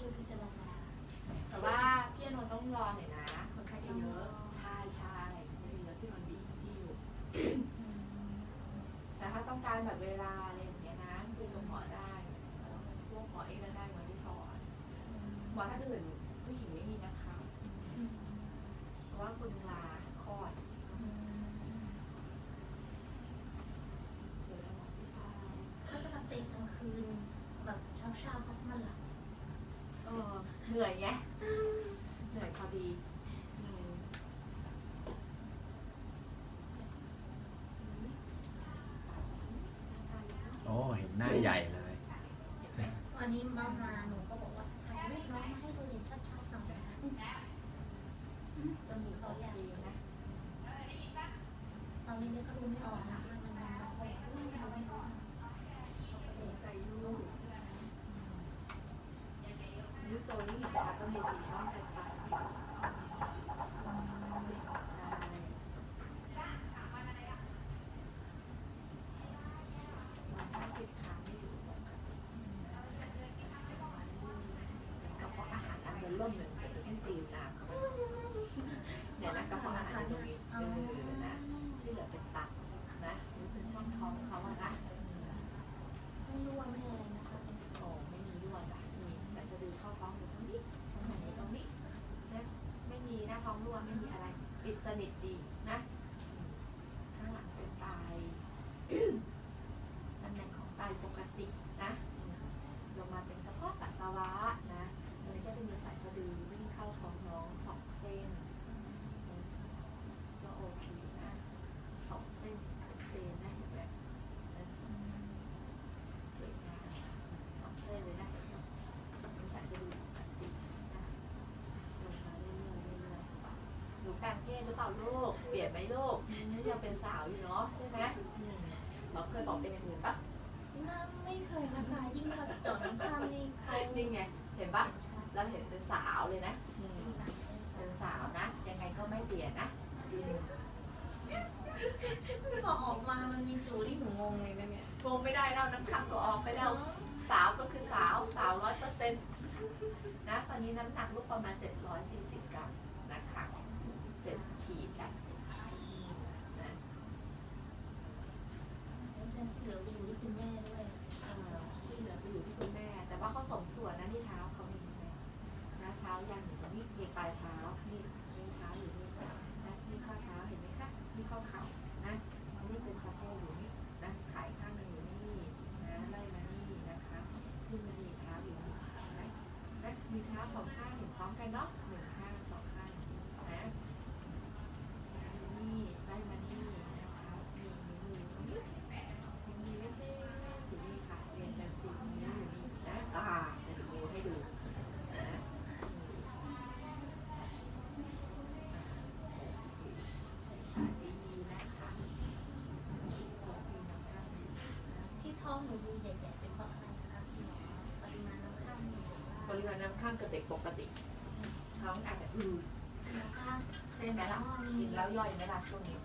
ช่วยพิจารณาแต่ว่าพี่อนนท์ต้องรอหน่อยนะ คนไข้เยอะๆใช่ใช่เยอะๆพี่อนนท์บีบพี่อยู่แต่ถ้าต้องการแบบเวลาอะไรอย่างเงี้ยนะคุยกับหมอได้พวกหมอเองก็ได้หมอที่สอนหมอท่านอื่นผู้หญิงไม่มีนะคะเพราะว่าคุณลาคลอดเดี๋ยวจะหมอผู้ชายเขาจะมาเตะกลางคืนแบบเช้าเช้าๆเพราะมันหลับเออเหนื่อยไงเหนื่อยพอดีอืมโอ้เห็นหน้าใหญ่เลย วันนี้มามาหนูก็บอกว่าถ่ายรูปน้องมาให้ดูเห็นชัดๆหน่อยนะจมูกโอเขาเคใหญ่นะตอนเล็กๆเขาดูไม่ออกนะมันมันมันแบบดูไม่รู้หัวใจลูกนิ้วโซนี่เห็นชัดก็มีสีช่องกระจายใช่วันละสิบครั้งไม่อยู่ปกติกระเพาะอาหารอันดินล่มหนึ่งเสร็จะต้องจีนน้ำเนี่ยนะกระเพาะอาหารตรงนี้เออนะที่เหลือเป็นตับนะหรือเป็นช่องท้องเขาอะนะ ไม่รู้ว่าไม่อะไรนะคะ โอ้ไม่มีรั่วจ้ะมีสายสะดือเข้าท้องอยู่ตรงนี้ตรงไหนตรงนี้นะไม่มีหน้า ท้องรั่วไม่มีอะไร ปิดสนิทดีนะ ข้างหลังเป็นไตตำแหน่งของไตปกตินะ ลงมาเป็นกระเพาะปัสสาวะนะอันนี้ก็จะมีสายสะดือวิ่งเข้าท้องน้องสองเส้นก็โอเคนะสองเส้นชัดเจนนะเห็นไหมนะสวยงาม สองเส้นเลยนะเป็นสายสะดือปกตินะลงมาเรื่อยๆเรื่อยๆหนู แปลงเพศหรือเปล่าลูก เปลี่ยนไหมลูกนี่ยังเป็นสาวอยู่เนาะใช่ไหมอืมเราเคยบอกเป็นอย่างอื่นปะน่าไม่เคยนะคะยิ่งเราจอดน้ำข้ามนี่เขานี่ไงเห็นปะใช่เราเห็นเป็นสาวเลยนะอืมเป็นสายเป็นสาเป็ยนสาวนะ ยังไงก็ไม่เปลี่ยนนะอืมพอออกมามันมีจูที่หนูงงเลยนะเนี่ยงงไม่ได้แล้วน้ำคำก็ออกไปแล้วสาวก็คือสาวสาวร้อยเปอร์เซ็นต์นะตอนนี้น้ำหนักลูกประมาณ 740 กรัมนะคะ7ขีดกันนะ แล้วฉันเหลือไปอยู่ที่คุณแม่ด้วย เอ่อที่เหลือไปอยู่ที่คุณแม่ แต่ว่าเขา ส่วนนะที่เท้าเขามีนะเท้ายันอยู่ตรงนี้มีปลายเท้านี่มีเท้าอยู่นี่นะนี่ข้อเท้าเห็นไหมคะนี่ข้อเข่านะนี่เป็นสะโพกอยู่นี่นะขายข้างหนึงอยู่นี่นะไล่มานี่นะคะขึ้นมาดีเท้าอยู่นี่นะนะมีเท้าสองข้างเห็นพร้อมกันเนาะหนึ่งข้างสองข้างอย่างนี้นะนี่ไล่มานี่นะคะมีมีมือตรงนี้ มีเล็กๆอยู่นี่ค่ะเรียนกันสี่นิ้วอยู่นี่นะอ่าจะดูนิ้วให้ดูนะดีๆนะคะขอบคุณนะคะ ที่ท้ องหนูดูใหญ่ๆเป็นเพราะอะไรคะคุณหมอปริมาณน้ำข้ามหนูบอกว่าปริมาณน้ำข้างกับเด็กปกติท้องอาจจะอืดน้ำข้ามใช่ไหมล่ะกินแล้วย่อยไหมล่ะช่วงนี้